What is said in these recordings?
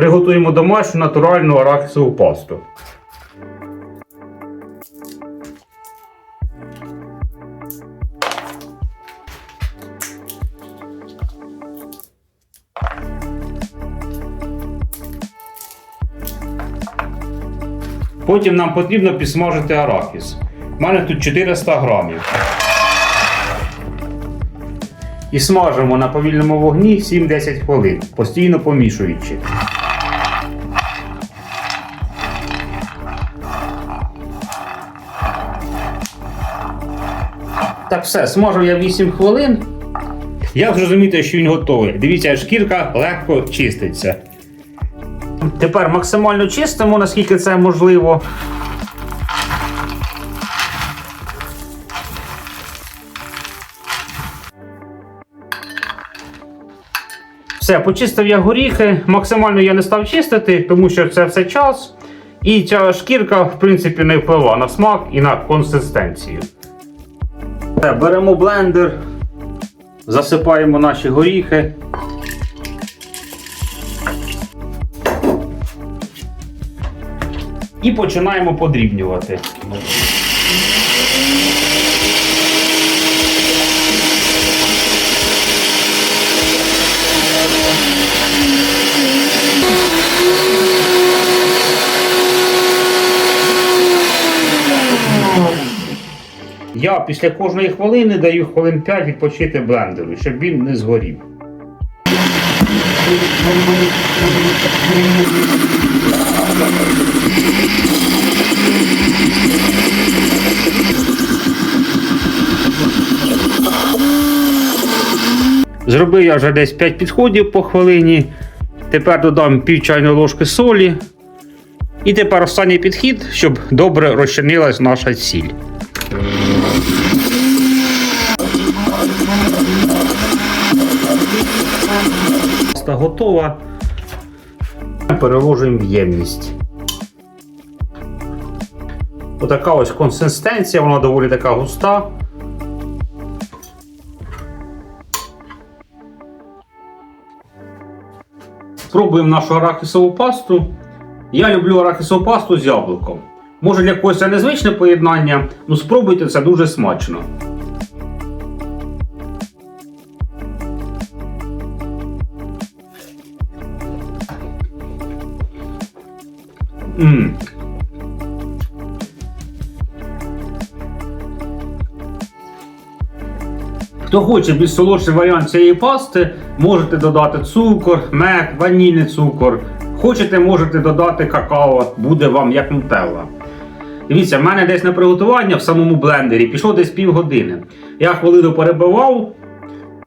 Приготуємо домашню натуральну арахісову пасту. Потім нам потрібно підсмажити арахіс. У мене тут 400 грамів. І смажимо на повільному вогні 7-10 хвилин, постійно помішуючи. Так, все, смажу я 8 хвилин. Як зрозуміти, що він готовий? Дивіться, шкірка легко чиститься. Тепер максимально чистимо, наскільки це можливо. Все, почистив я горіхи. Максимально я не став чистити, тому що це все час. І ця шкірка, в принципі, не впливає на смак і на консистенцію. Все, беремо блендер, засипаємо наші горіхи. І починаємо подрібнювати. Я після кожної хвилини даю хвилин 5 відпочити блендеру, щоб він не згорів. Зробив я вже десь 5 підходів по хвилині. Тепер додам пів чайної ложки солі. І тепер останній підхід, щоб добре розчинилась наша сіль. Паста готова. Переложуємо в ємність. Отака ось консистенція, вона доволі така густа. Спробуємо нашу арахісову пасту. Я люблю арахісову пасту з яблуком. Може для когось це незвичне поєднання, ну спробуйте це дуже смачно. Мм. Хто хоче більш солодший варіант цієї пасти, можете додати цукор, мед, ванільний цукор. Хочете, можете додати какао, буде вам як нутелла. Дивіться, в мене десь на приготування в самому блендері пішло десь півгодини. Я хвилину перебивав,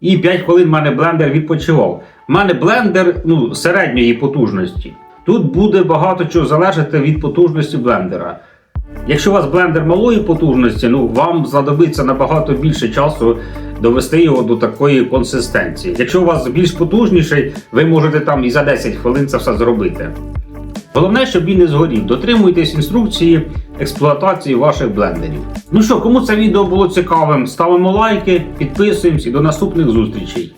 і 5 хвилин в мене блендер відпочивав. У мене блендер ну, середньої потужності. Тут буде багато чого залежати від потужності блендера. Якщо у вас блендер малої потужності, ну вам знадобиться набагато більше часу довести його до такої консистенції. Якщо у вас більш потужніший, ви можете там і за 10 хвилин це все зробити. Головне, щоб він не згорів. Дотримуйтесь інструкції експлуатації ваших блендерів. Ну що, кому це відео було цікавим, ставимо лайки, підписуємось і до наступних зустрічей.